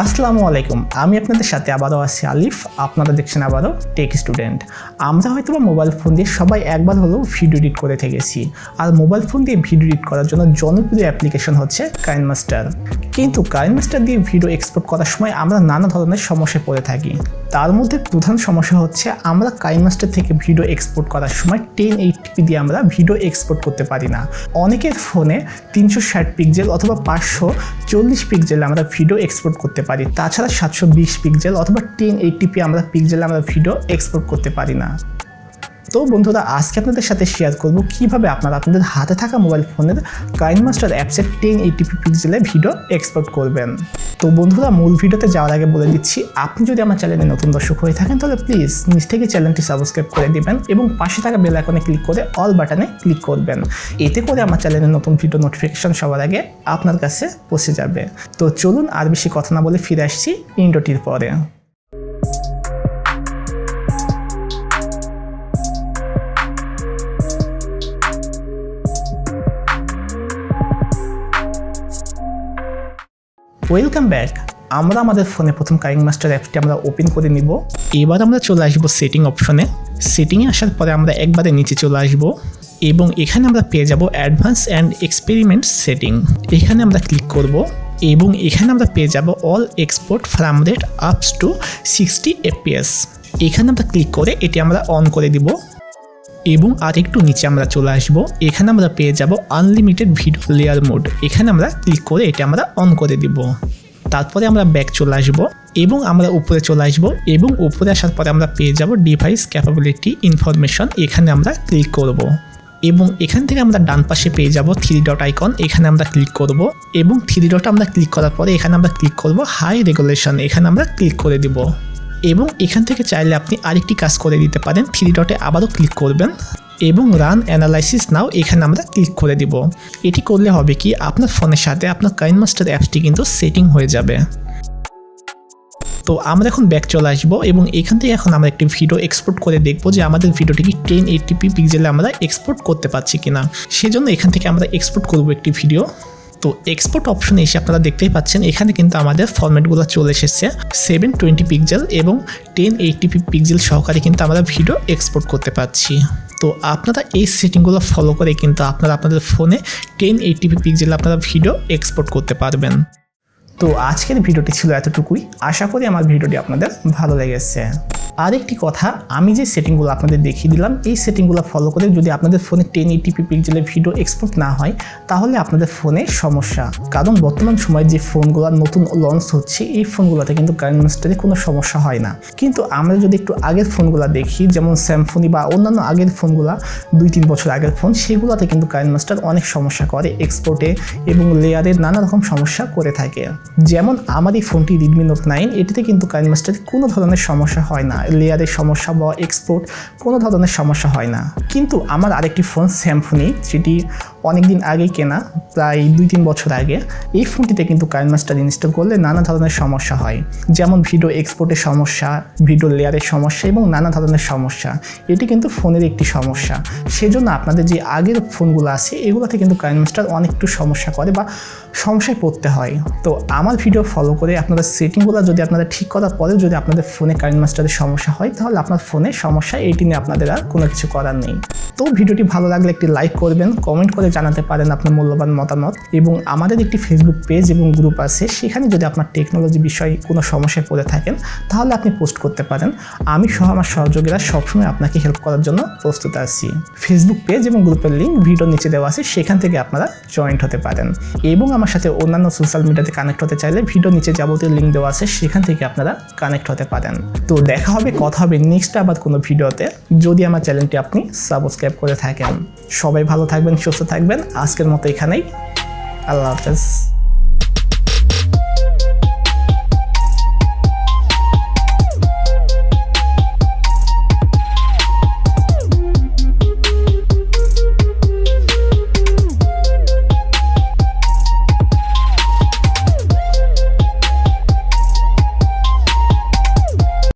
আসসালামু আলাইকুম। আমি আপনাদের সাথে আবারও আছি আলিফ, আপনারা দেখছেন আবারও টেক স্টুডেন্ট আমরা হয়তো বা মোবাইল ফোন দিয়ে সবাই একবার হলেও ভিডিও এডিট করে থেকেছি। আর মোবাইল ফোন দিয়ে ভিডিও এডিট করার জন্য জনপ্রিয় অ্যাপ্লিকেশন হচ্ছে কাইন মাস্টার কিন্তু কাইন মাস্টার দিয়ে ভিডিও এক্সপোর্ট করার সময় আমরা নানা ধরনের সমস্যায় পড়ে থাকি। তার মধ্যে প্রধান সমস্যা হচ্ছে আমরা কাইমাস্টার থেকে ভিডিও এক্সপোর্ট করার সময় টেন এইটপি দিয়ে আমরা ভিডিও এক্সপোর্ট করতে পারি না। অনেকের ফোনে তিনশো ষাট পিক্সেল অথবা পাঁচশো চল্লিশ পিকজেল আমরা ভিডিও এক্সপোর্ট করতে পারি, তাছাড়া সাতশো বিশ পিক্সেল অথবা টেন এইটটিপি আমরা পিকজেল আমরা ভিডিও এক্সপোর্ট করতে পারি না। তো বন্ধুরা, আজকে আপনাদের সাথে শেয়ার করব কীভাবে আপনারা আপনাদের হাতে থাকা মোবাইল ফোনের কাইন মাস্টার অ্যাপসের টেন এইটিপি পিক্সেলে ভিডিও এক্সপোর্ট করবেন। তো বন্ধুরা, মূল ভিডিওতে যাওয়ার আগে বলে দিচ্ছি, আপনি যদি আমার চ্যানেলে নতুন দর্শক হয়ে থাকেন, তাহলে প্লিজ নিজ থেকে চ্যানেলটি সাবস্ক্রাইব করে দিবেন এবং পাশে থাকা বেল আইকনে ক্লিক করে অল বাটনে ক্লিক করবেন। এতে করে আমার চ্যানেলে নতুন ভিডিও নোটিফিকেশন সবার আগে আপনার কাছে পৌঁছে যাবে। তো চলুন আর বেশি কথা না বলে ফিরে আসছি ইন্ডোটির পরে। ওয়েলকাম ব্যাক আমরা আমাদের ফোনে প্রথম কাইং মাস্টার অ্যাপটি আমরা ওপেন করে নিব। এবার আমরা চলে আসব সেটিং অপশনে সেটিংয়ে আসার পরে আমরা একবারে নিচে চলে আসব এবং এখানে আমরা পেয়ে যাব অ্যাডভান্স অ্যান্ড এক্সপেরিমেন্ট সেটিং এখানে আমরা ক্লিক করব এবং এখানে আমরা পেয়ে যাব all export frame rate ups to sixty fps এখানে আমরা ক্লিক করে এটি আমরা অন করে দিব। এবং আর একটু নিচে আমরা চলে আসব। এখানে আমরা পেয়ে যাব আনলিমিটেড ভিডিও লেয়ার মোড এখানে আমরা ক্লিক করে এটা আমরা অন করে দিব। তারপরে আমরা ব্যাক চলে আসব এবং আমরা উপরে চলে আসব এবং উপরে আসার পরে আমরা পেয়ে যাব ডিভাইস ক্যাপাবিলিটি ইনফরমেশন এখানে আমরা ক্লিক করব এবং এখান থেকে আমরা ডান পাশে পেয়ে যাব থ্রি ডট আইকন এখানে আমরা ক্লিক করব এবং থ্রি ডট আমরা ক্লিক করার পরে এখানে আমরা ক্লিক করব হাই রেগুলেশন এখানে আমরা ক্লিক করে দিব। এবং এখান থেকে চাইলে আপনি আরেকটি কাজ করে দিতে পারেন। থ্রি ডটে আবারও ক্লিক করবেন এবং রান অ্যানালাইসিস নাও এখানে আমরা ক্লিক করে দিব। এটি করলে হবে কি, আপনার ফোনের সাথে আপনার কাইন মাস্টার অ্যাপসটি কিন্তু সেটিং হয়ে যাবে। তো আমরা এখন ব্যাক চলে আসব এবং এখান থেকে এখন আমরা একটি ভিডিও এক্সপোর্ট করে দেখব যে আমাদের ভিডিওটি কি টেন এইটিপি পিক্সেলে আমরা এক্সপোর্ট করতে পারছি কিনা। সেজন্য এখান থেকে আমরা এক্সপোর্ট করব একটি ভিডিও তো এক্সপোর্ট অপশন এসে আপনারা দেখতেই পাচ্ছেন, এখানে কিন্তু আমাদের ফরম্যাটগুলো চলে এসেছে। সেভেন টোয়েন্টি পিক্সেল এবং টেন এইটি পিক্সেল সহকারে কিন্তু আমরা ভিডিও এক্সপোর্ট করতে পারছি। তো আপনারা এই সেটিংগুলো ফলো করে কিন্তু আপনারা আপনাদের ফোনে টেন এইটিপি পিক্সেল আপনারা ভিডিও এক্সপোর্ট করতে পারবেন। তো আজকের ভিডিওটি ছিল এতটুকুই। আশা করি আমার ভিডিওটি আপনাদের ভালো লেগেছে। আরেকটি কথা, আমি যে সেটিংগুলো আপনাদের দেখিয়ে দিলাম, এই সেটিংগুলো ফলো করে যদি আপনাদের ফোনে টেন এইটিপি পিক্সেলে ভিডিও এক্সপোর্ট না হয়, তাহলে আপনাদের ফোনে সমস্যা। কারণ বর্তমান সময়ে যে ফোনগুলো নতুন লঞ্চ হচ্ছে, এই ফোনগুলোতে কিন্তু কারেন্ট মাস্টারে কোনো সমস্যা হয় না। কিন্তু আমরা যদি একটু আগের ফোনগুলো দেখি, যেমন স্যামফোনি বা অন্যান্য আগের ফোনগুলো, দুই তিন বছর আগের ফোন সেগুলোতে কিন্তু কারেন্ট মাস্টার অনেক সমস্যা করে এক্সপোর্টে এবং লেয়ারের নানা রকম সমস্যা করে থাকে। যেমন আমার এই ফোনটি রিডমি নোট নাইন এটিতে কিন্তু কারেন্ট মাস্টারে কোনো ধরনের সমস্যা হয় না। লেয়ারের সমস্যা বা এক্সপোর্ট কোনো ধরনের সমস্যা হয় না। কিন্তু আমার আরেকটি ফোন স্যামফোনি যেটি অনেক দিন আগেই কেনা, প্রায় দুই তিন বছর আগে। এই ফোনটিতে কিন্তু কারেন্ট মাস্টার ইনস্টল করলে নানা ধরনের সমস্যা হয়। যেমন ভিডিও এক্সপোর্টের সমস্যা, ভিডিও লেয়ারের সমস্যা এবং নানা ধরনের সমস্যা। এটি কিন্তু ফোনের একটি সমস্যা। সেজন্য আপনাদের যে আগের ফোনগুলো আছে, এগুলোতে কিন্তু কারেন্ট মাস্টার অনেক সমস্যা করে বা সমস্যায় পড়তে হয়। তো আমার ভিডিও ফলো করে আপনাদের সেটিংগুলো যদি আপনাদের ঠিক করার পরেও যদি আপনাদের ফোনে কারেন্ট মাস্টারের সমস্যা হয়, তাহলে আপনার ফোনে সমস্যা এইটি নিয়ে আপনাদের আর কোনো কিছু করার নেই। তো ভিডিওটি ভালো লাগলে একটি লাইক করবেন কমেন্ট করে জানাতে পারেন আপনার মূল্যবান মতামত এবং আমাদের একটি ফেসবুক পেজ এবং গ্রুপ আছে, সেখানে যদি আপনার টেকনোলজি বিষয়ে কোনো সমস্যায় পড়ে থাকেন, তাহলে আপনি পোস্ট করতে পারেন। আমি সহ আমার সহযোগীরা সবসময় আপনাকে হেল্প করার জন্য প্রস্তুত আছি। ফেসবুক পেজ এবং গ্রুপের লিঙ্ক ভিডিও নিচে দেওয়া আছে, সেখান থেকে আপনারা জয়েন্ট হতে পারেন। এবং আমার সাথে অন্যান্য সোশ্যাল মিডিয়াতে কানেক্ট হতে চাইলে ভিডিও নিচে যাবতীয় লিঙ্ক দেওয়া আছে, সেখান থেকে আপনারা কানেক্ট হতে পারেন। তো দেখা হবে, কথা হবে নেক্সট আবার কোনো ভিডিওতে যদি আমার চ্যানেলটি আপনি সাবস্ক্রাইব করে থাকেন। সবাই ভালো থাকবেন, সুস্থ থাকবেন। আজকের মতো এখানেই। আল্লাহ হাফেজ।